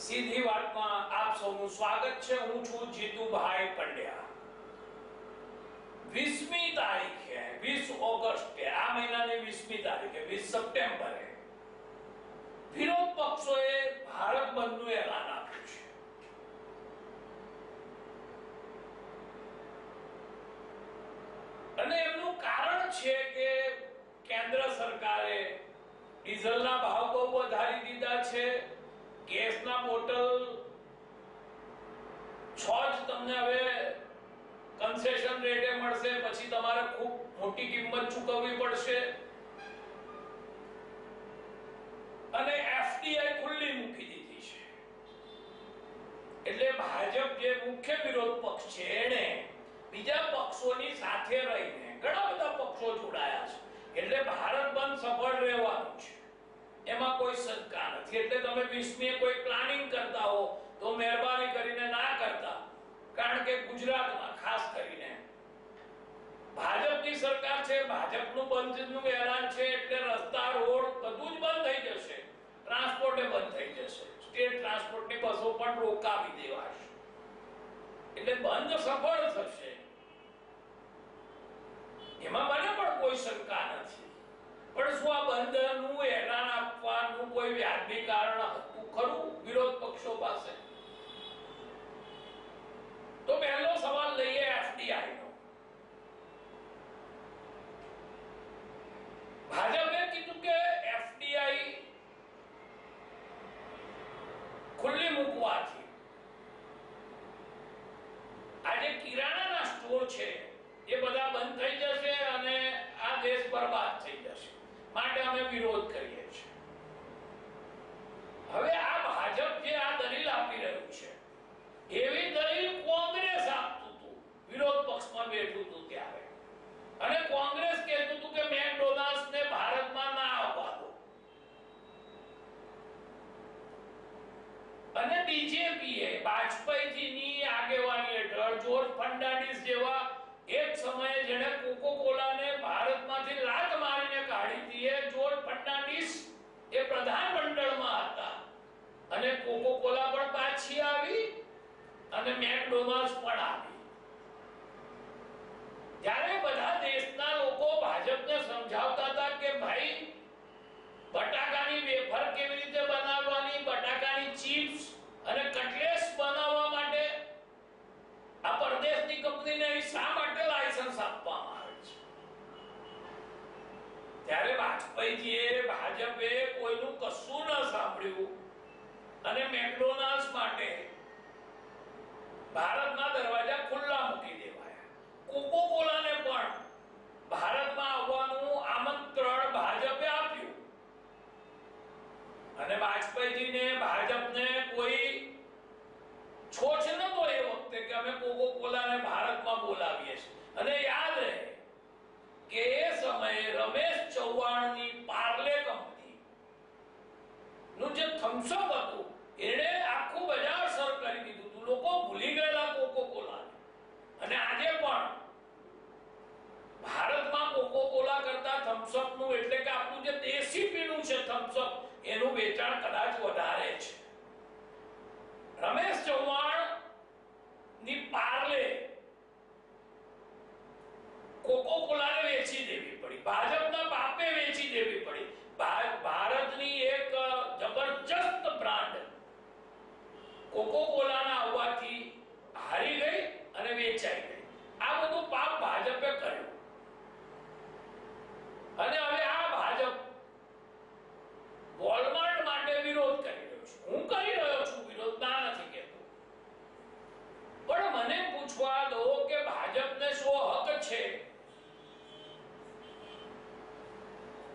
સીધી વાતમાં આપ સૌનું સ્વાગત છે. હું છું જીતુભાઈ પંડ્યા. વીસમી તારીખે, વીસ ઓગસ્ટે, આ મહિનાની વીસમી તારીખે, વીસ સપ્ટેમ્બરે, વિરોધ પક્ષોએ ભારત બંધનું એલાન આપ્યું છે. અને એમનું કારણ છે કે કેન્દ્ર સરકારે ડીઝલના ભાવ બહુ વધારી દીધા છે. ગેસના બોટલ છ જ તમને હવે કન્સેશન રેટે મળશે. પછી તમારે ખૂબ મોટી કિંમત ચૂકવવી પડશે. અને એફડીઆઈ ખુલ્લી મૂકી દીધી છે એટલે ભાજપ જે મુખ્ય વિરોધ પક્ષ છે એને બીજા પક્ષોની સાથે રહીને ઘણા બધા પક્ષો જોડાયા છે. એટલે ભારત બંધ સફળ રહેવાનું છે. એમાં કોઈ શંકા નથી. એટલે તમે વીસમીએ કોઈ પ્લાનિંગ કરતા હો તો મહેરબાની કરીને ના કરતા. કારણ કે ગુજરાતમાં ખાસ કરીને ભાજપની સરકાર છે, ભાજપનું બંધનું એલાન છે, એટલે રસ્તા, રોડ બધું જ બંધ થઈ જશે. ટ્રાન્સપોર્ટે બંધ થઈ જશે. સ્ટેટ ટ્રાન્સપોર્ટની બસો પણ રોકાવી દેવાશે. એટલે બંધ સફળ થશે. એમાં મને પણ કોઈ શંકા નથી. પણ શું આ બંધનું એલાન આપવાનું કોઈ વ્યાજબી કારણ હતું ખરું? વિરોધ પક્ષો પાસે. તો પહેલો સવાલ લઈએ એફડીઆઈ નો. ભાજપે કીધું કે એફડીઆઈ ખુલ્લી મૂકવાથી આજે કિરાણાના સ્ટોર છે એ બધા બંધ થઈ જશે અને આ દેશ બરબાદ થઈ જશે માટે અમે વિરોધ કરીએ છીએ. હવે આ ભાજપ જે આ દલીલ આપી રહ્યું છે, એવી દલીલ કોંગ્રેસ આપતું હતું. વિરોધ પક્ષમાં બેઠું હતું ત્યારે. અને કોંગ્રેસ કહેતું હતું કે મેકડોનાલ્ડ્સ ને ભારતમાં ના આવવા દો. અને બીજેપીએ વાજપેયીજીની આગેવાની હેઠળ જોર્જ ફર્નાન્ડિસ જેવા એક સમયે જેણે કોકો કોલાને ભારતમાંથી લાત મારીને જોર્જ ફર્નાન્ડિસ એ પ્રધાનમંડળમાં હતા. અને કોકો પણ પાછી આવી અને મેકડોનાલ્ડ પણ આવી. જ્યારે બધા દેશના લોકો ભાજપને સમજાવતા હતા કે ભાઈ, બટાકાની વેફર કેવી રીતે બનાવવાની, બટાકાની ચિપ્સ અને કટલેસ બનાવવા માટે આ પરદેશની કંપનીને શા માટે લાયસન્સ આપવામાં આવે છે ત્યારે વાજપેયીજીએ ભાજપે કોઈનું કશું ન સાંભળ્યું. અને મેકડોનાલ્ડ માટે ભારતના દરવાજા ખુલ્લા મૂકી દેવાયા. કોકો કોલાને પણ ભારતમાં આવવાનું આમંત્રણ ભાજપે આપ્યું. અને વાજપેયીજીને ભાજપને કોઈ છોછ નતો એ વખતે કે અમે કોકો કોલાને ભારતમાં બોલાવીએ છીએ. અને યાદ રહે કે એ સમયે રમેશ ચૌહાણની પાર્લે કંપની. નું જે થમ્સઅપ હતું એને આખું બજાર સર કરી દીધું હતું. લોકો ભૂલી ગયેલા કોકો કોલા અને આજે પણ ભારતમાં કોકો કોલા કરતા થમ્સઅપનું એટલે કે આપણું જે દેશી પીણું છે થમ્સઅપ, એનું વેચાણ કદાચ વધારે છે. રમેશ ચૌહાણની પાર્લે કોકો કોલાને વેચી દેવી પડી ભાજપના બાપે વેચી દેવી પડી ભા- ભારતની એક જબરજસ્ત બ્રાન્ડ કોકો કોલાના આવવાથી હારી ગઈ અને વેચાઈ ગઈ આ બધું પાપ ભાજપે કર્યું અને હવે આ ભાજપ વોલમાર્ટ માટે વિરોધ કરી રહ્યો છે હું કરી રહ્યો છું વિરોધ ના નથી કહેતો પણ મને પૂછવા દો કે ભાજપને શો હક છે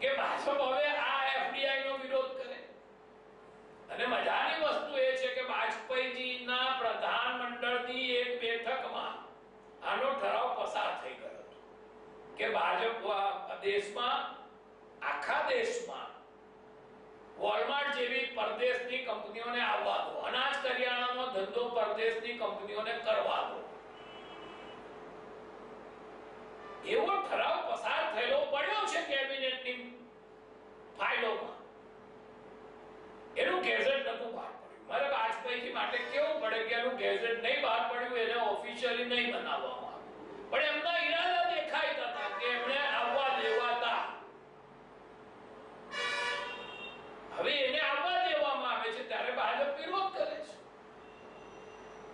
કે ભાજપ હવે આ એફડીઆઈ નો વિરોધ કરે અને મજાની વસ્તુ એ છે કે વાજપેયીજીના પ્રધાનમંડળની એક બેઠકમાં આનો ઠરાવ પસાર થઈ ગયો હતો કે ભાજપ દેશમાં, આખા દેશમાં વોલમાર્ટ જેવી પરદેશની કંપનીઓને આવવા દો. અનાજ કરિયાણાનો ધંધો પરદેશની કંપનીઓને કરવા દો. એવો ઠરાવ પસાર થયેલો પડ્યો છે કેબિનેટની ફાઇલોમાં. એનું ગેઝેટ નતું બહાર પડ્યું. મારે માટે કેવું પડે કે એનું ગેઝેટ નહીં બહાર પડ્યું, એને ઓફિશિયલી નહીં બનાવવામાં આવ્યું. પણ એમના ઈરાદા દેખાય હતા કે એમણે આવવા દેવાતા હવે એને આવવા દેવામાં આવે છે, ત્યારે ભાજપ વિરોધ કરે છે.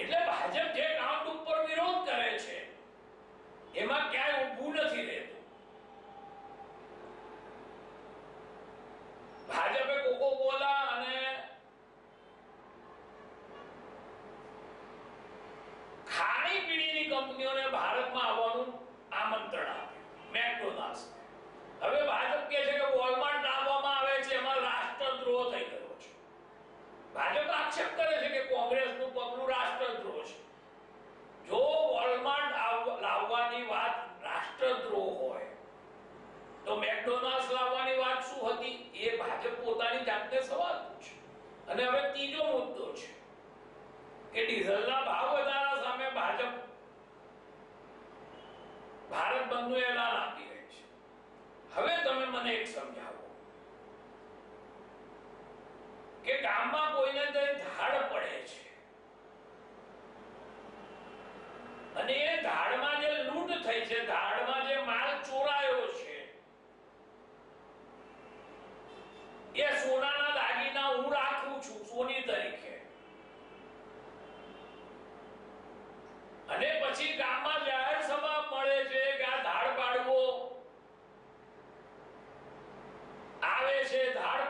એટલે ભાજપ જે ગ્રાઉન્ડ ઉપર વિરોધ કરે છે, એમાં ક્યાંય ઊભું નથી રહેતું. ભાજપે કોકો કોલા અને ખાણીપીણીની કંપનીઓને ભારતમાં આવવાનું આમંત્રણ આપ્યું. મેકડોનાલ્ડ હવે ભાજપ કહે છે કે વોલમાર્ટ લાવવામાં આવે છે એમાં રાષ્ટ્રદ્રોહ થઈ ગયો છે ભાજપ આક્ષેપ કરે છે કે કોંગ્રેસનું પગલું રાષ્ટ્રદ્રોહ છે. જો વોલમાર્ટ લાવવાની વાત રાષ્ટ્રદ્રોહ હોય, તો મેકડોનાલ્ડ લાવવાની વાત શું હતી? એ ભાજપ પોતાની જાતને સવાલ પૂછે અને હવે ત્રીજો મુદ્દો છે કે ડીઝલના ભાવ વધારા સામે ભાજપ ભારત બંધનું એલાન આપી રહી છે. હવે તમે મને એક સમજાવો. કે ગામમાં કોઈને ધાડ પડે છે. અને એ ધાડમાં જે લૂંટ થઈ છે, ધાડમાં જે માલ ચોરાયો છે, એ સોનાના દાગીના હું રાખું છું સોની તરીકે. અને પછી ગામમાં જાહેર સભા મળે છે કે આ ધાડ પાડવો. આવે છે, ધાડ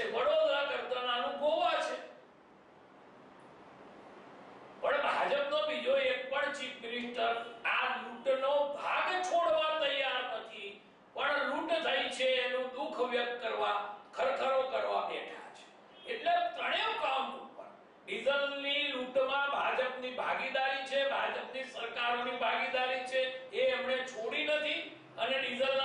છે. વડોદરા કરતા નાનું ગોવા છે. પણ ભાજપનો બીજો એક પણ ચીફ મિનિસ્ટર આ લૂંટનો ભાગ છોડવા તૈયાર નથી. પણ લૂંટ થઈ છે એનું દુઃખ વ્યક્ત કરવા, ખરખરો કરવા બેઠા છે. એટલે ત્રણેય કામ ઉપર. ડીઝલની લૂંટમાં ભાજપની ભાગીદારી છે, ભાજપની સરકારોની ભાગીદારી છે, એ એમણે છોડી નથી. અને ડીઝલના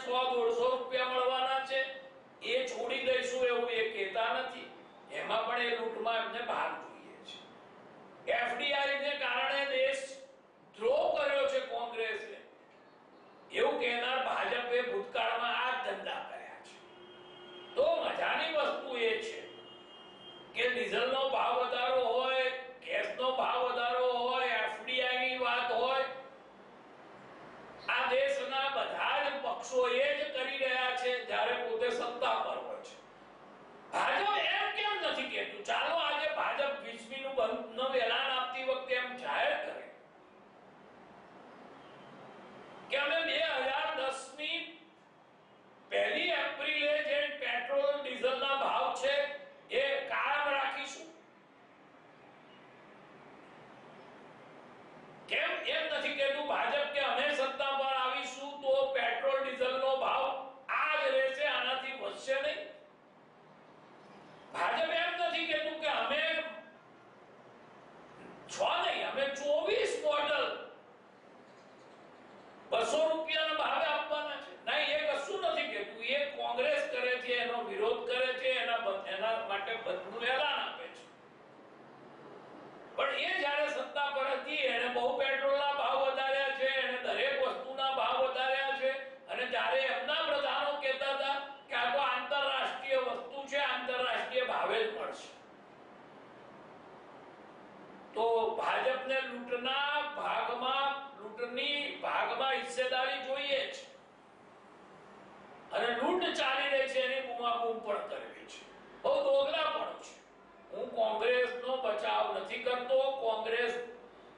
સરકારોને 100 150 રૂપિયા મળવાના છે. એ છોડી દઈશું એવું એ કહેતા નથી. એમાં પણ એ લૂંટમાં એમને ભાગ જોઈએ છે. એફડીઆઈ કારણે દેશ ધ્રો કર્યો છે કોંગ્રેસે. એવું કહેનાર ભાજપે ભૂતકાળમાં આ ધંધા કર્યા છે. તો મજાની વસ્તુ એ છે કે ડીઝલનો ભાવ વધારો હોય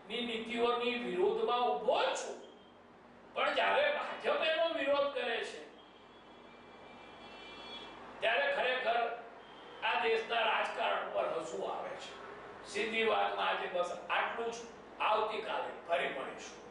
ની નીતિઓની વિરોધમાં ઊભો છું. પણ જ્યારે ભાજપ એનો વિરોધ કરે છે, ત્યારે ખરેખર આ દેશના રાજકારણ પર હસવું આવે છે. સીધી વાતમાં આજે બસ આટલું જ. આવતીકાલે ફરી મળીશું.